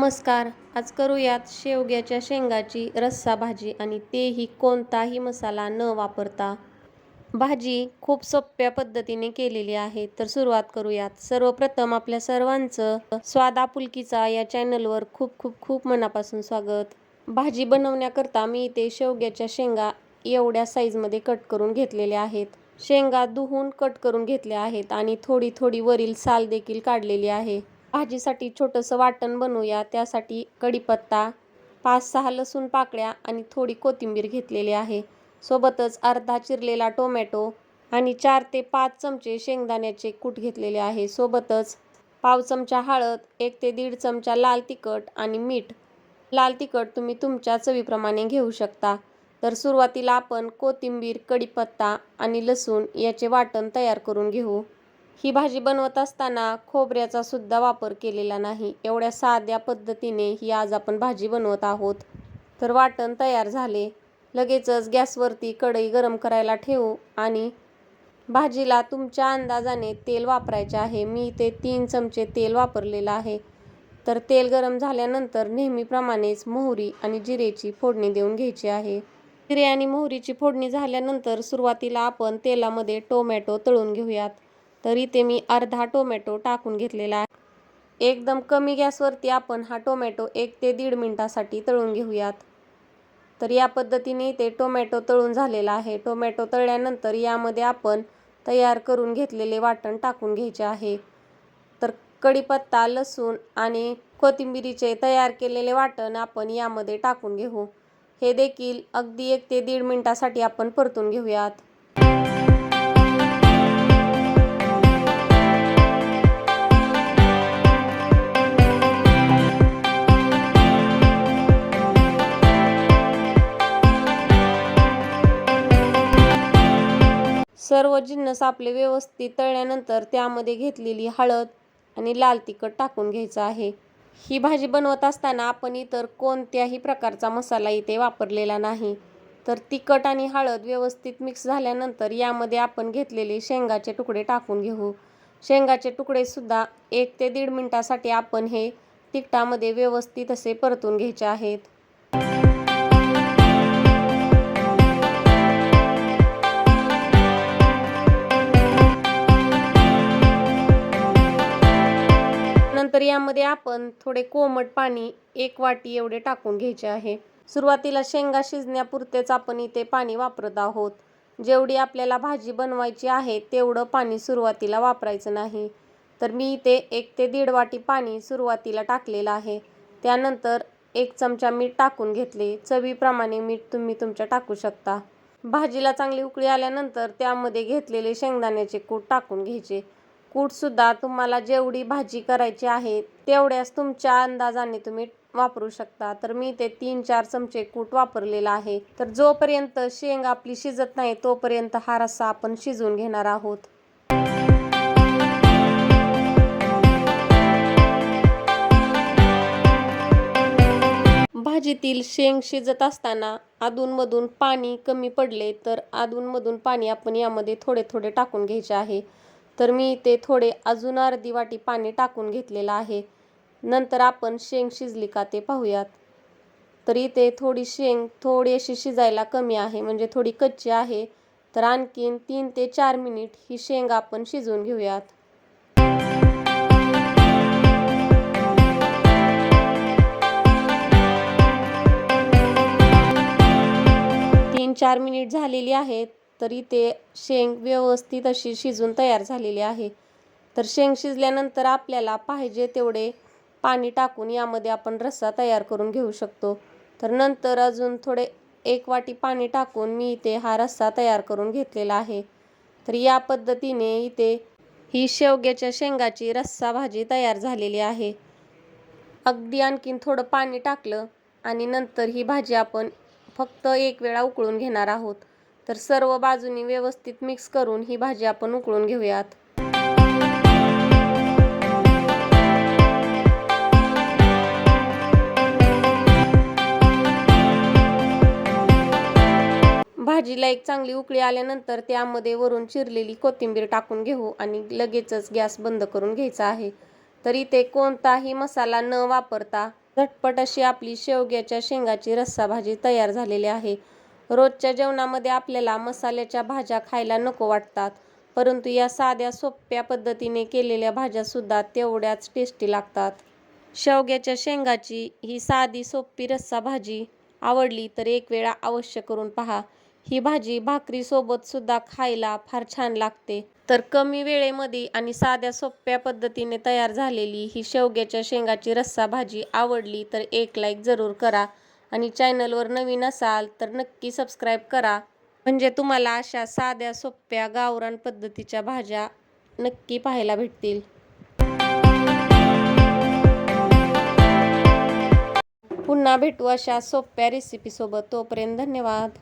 नमस्कार. आज करूयात शेवग्याच्या शेंगाची रस्सा भाजी आणि तेही कोणताही मसाला न वापरता. भाजी खूप सोप्या पद्धतीने केलेली आहे. तर सुरुवात करूयात. सर्वप्रथम आपल्या सर्वांचं स्वादा आपुलकीचा या चॅनलवर खूप खूप खूप मनापासून स्वागत. भाजी बनवण्याकरता मी इथे शेवग्याच्या शेंगा एवढ्या साईजमध्ये कट करून घेतलेल्या आहेत. शेंगा धुवून कट करून घेतल्या आहेत आणि थोडी थोडी वरील साल देखील काढलेली आहे. भाजीसाठी छोटंसं वाटण बनवूया. त्यासाठी कढीपत्ता पाच सहा लसूण पाकळ्या आणि थोडी कोथिंबीर घेतलेली आहे. सोबतच अर्धा चिरलेला टोमॅटो आणि चार ते पाच चमचे शेंगदाण्याचे कूट घेतलेले आहे. सोबतच पाव चमचा हळद एक ते दीड चमचा लाल तिखट आणि मीठ. लाल तिखट तुम्ही तुमच्या चवीप्रमाणे घेऊ शकता. तर सुरुवातीला आपण कोथिंबीर कढीपत्ता आणि लसूण याचे वाटण तयार करून घेऊ. ही भाजी बनवत असताना खोबऱ्याचा सुद्धा वापर केलेला नाही. एवढ्या साध्या पद्धतीने ही आज आपण भाजी बनवत आहोत. तर वाटण तयार झाले. लगेचच गॅसवरती कढई गरम करायला ठेवू आणि भाजीला तुमच्या अंदाजाने तेल वापरायचे आहे. मी इथे तीन चमचे तेल वापरलेलं आहे. तर तेल गरम झाल्यानंतर नेहमीप्रमाणेच मोहरी आणि जिरेची फोडणी देऊन घ्यायची आहे. जिरे आणि मोहरीची फोडणी झाल्यानंतर सुरुवातीला आपण तेलामध्ये टोमॅटो तळून घेऊयात. तर इथे मी अर्धा टोमॅटो टाकून घेतलेला आहे. एकदम कमी गॅसवरती आपण हा टोमॅटो एक ते दीड मिनटासाठी तळून घेऊयात. तर या पद्धतीने इथे टोमॅटो तळून झालेला आहे. टोमॅटो तळल्यानंतर यामध्ये आपण तयार करून घेतलेले वाटण टाकून घ्यायचे आहे. तर कढीपत्ता लसूण आणि कोथिंबिरीचे तयार केलेले वाटण आपण यामध्ये टाकून घेऊ. हे देखील अगदी एक ते दीड मिनटासाठी आपण परतून घेऊयात. सर्व जिन्नस आपले व्यवस्थित तळल्यानंतर त्यामध्ये घेतलेली हळद आणि लाल तिखट टाकून घ्यायचं आहे. ही भाजी बनवत असताना आपण इतर कोणत्याही प्रकारचा मसाला इथे वापरलेला नाही. तर तिखट आणि हळद व्यवस्थित मिक्स झाल्यानंतर यामध्ये आपण घेतलेले शेंगाचे तुकडे टाकून घेऊ. शेंगाचे तुकडेसुद्धा एक ते दीड मिनटासाठी आपण हे तिखटामध्ये व्यवस्थित असे परतून घ्यायचे आहेत. त्यानंतर यामध्ये आपण थोडे कोमट पाणी एक वाटी एवढे टाकून घ्यायचे आहे. सुरुवातीला शेंगा शिजण्यापुरतेच आपण इथे पाणी वापरत आहोत. जेवढी आपल्याला भाजी बनवायची आहे तेवढं पाणी सुरुवातीला वापरायचं नाही. तर मी इथे एक ते दीड वाटी पाणी सुरुवातीला टाकलेलं आहे. त्यानंतर एक चमचा मीठ टाकून घेतले. चवीप्रमाणे मीठ तुम्ही तुमच्या टाकू शकता. भाजीला चांगली उकळी आल्यानंतर त्यामध्ये घेतलेले शेंगदाण्याचे कूट टाकून घ्यायचे. कूटसुद्धा तुम्हाला जेवढी भाजी करायची आहे तेवढ्याच तुमच्या अंदाजाने तुम्ही वापरू शकता. तर मी ते तीन चार चमचे कूट वापरलेला आहे. तर जोपर्यंत शेंग आपली शिजत नाही तोपर्यंत हा रस्सा आपण शिजवून घेणार आहोत. भाजीतील शेंग शिजत असताना अधूनमधून पाणी कमी पडले तर अधूनमधून पाणी आपण यामध्ये थोडे थोडे टाकून घ्यायचे आहे. तर मी ते थोडे अजून अर्धी वाटी पाणी टाकून घेतलेलं आहे. नंतर आपण शेंग शिजली का ते पाहूयात. तर इथे थोडी शेंग थोडी अशी शिजायला कमी आहे म्हणजे थोडी कच्ची आहे. तर आणखीन तीन ते चार मिनिट ही शेंग आपण शिजवून घेऊयात. तीन चार मिनिट झालेली आहेत. तर इथे शेंग व्यवस्थित अशी शिजून तयार झालेली आहे. तर शेंग शिजल्यानंतर आपल्याला पाहिजे तेवढे पाणी टाकून यामध्ये आपण रस्सा तयार करून घेऊ शकतो. तर नंतर अजून थोडे एक वाटी पाणी टाकून मी इथे हा रस्सा तयार करून घेतलेला आहे. तर या पद्धतीने इथे ही शेवग्याच्या शेंगाची रस्सा भाजी तयार झालेली आहे. अगदी आणखीन थोडं पाणी टाकलं आणि नंतर ही भाजी आपण फक्त एक वेळा उकळून घेणार आहोत. तर सर्व बाजूनी व्यवस्थित मिक्स करून ही भाजी आपण उकळून घेऊयात. भाजीला एक चांगली उकळी आल्यानंतर त्यामध्ये वरून चिरलेली कोथिंबीर टाकून घेऊ आणि लगेचच गॅस बंद करून घ्यायचा आहे. तर इथे कोणताही मसाला न वापरता झटपट अशी आपली शेवग्याच्या शेंगाची रस्सा भाजी तयार झालेली आहे. रोजच्या जेवणामध्ये आपल्याला मसाल्याच्या भाज्या खायला नको वाटतात. परंतु या साध्या सोप्या पद्धतीने केलेल्या भाज्यासुद्धा तेवढ्याच टेस्टी लागतात. शेवग्याच्या शेंगाची ही साधी सोपी रस्सा भाजी आवडली तर एक वेळा अवश्य करून पहा. ही भाजी भाकरीसोबत सुद्धा खायला फार छान लागते. तर कमी वेळेमध्ये आणि साध्या सोप्या पद्धतीने तयार झालेली ही शेवग्याच्या शेंगाची रस्सा भाजी आवडली तर एक लाईक जरूर करा. आणि चॅनलवर नवीन असाल तर नक्की सबस्क्राईब करा. म्हणजे तुम्हाला अशा साध्या सोप्या गावरान पद्धतीच्या भाज्या नक्की पाहायला भेटतील. पुन्हा भेटू अशा सोप्या रेसिपीसोबत तोपर्यंत धन्यवाद.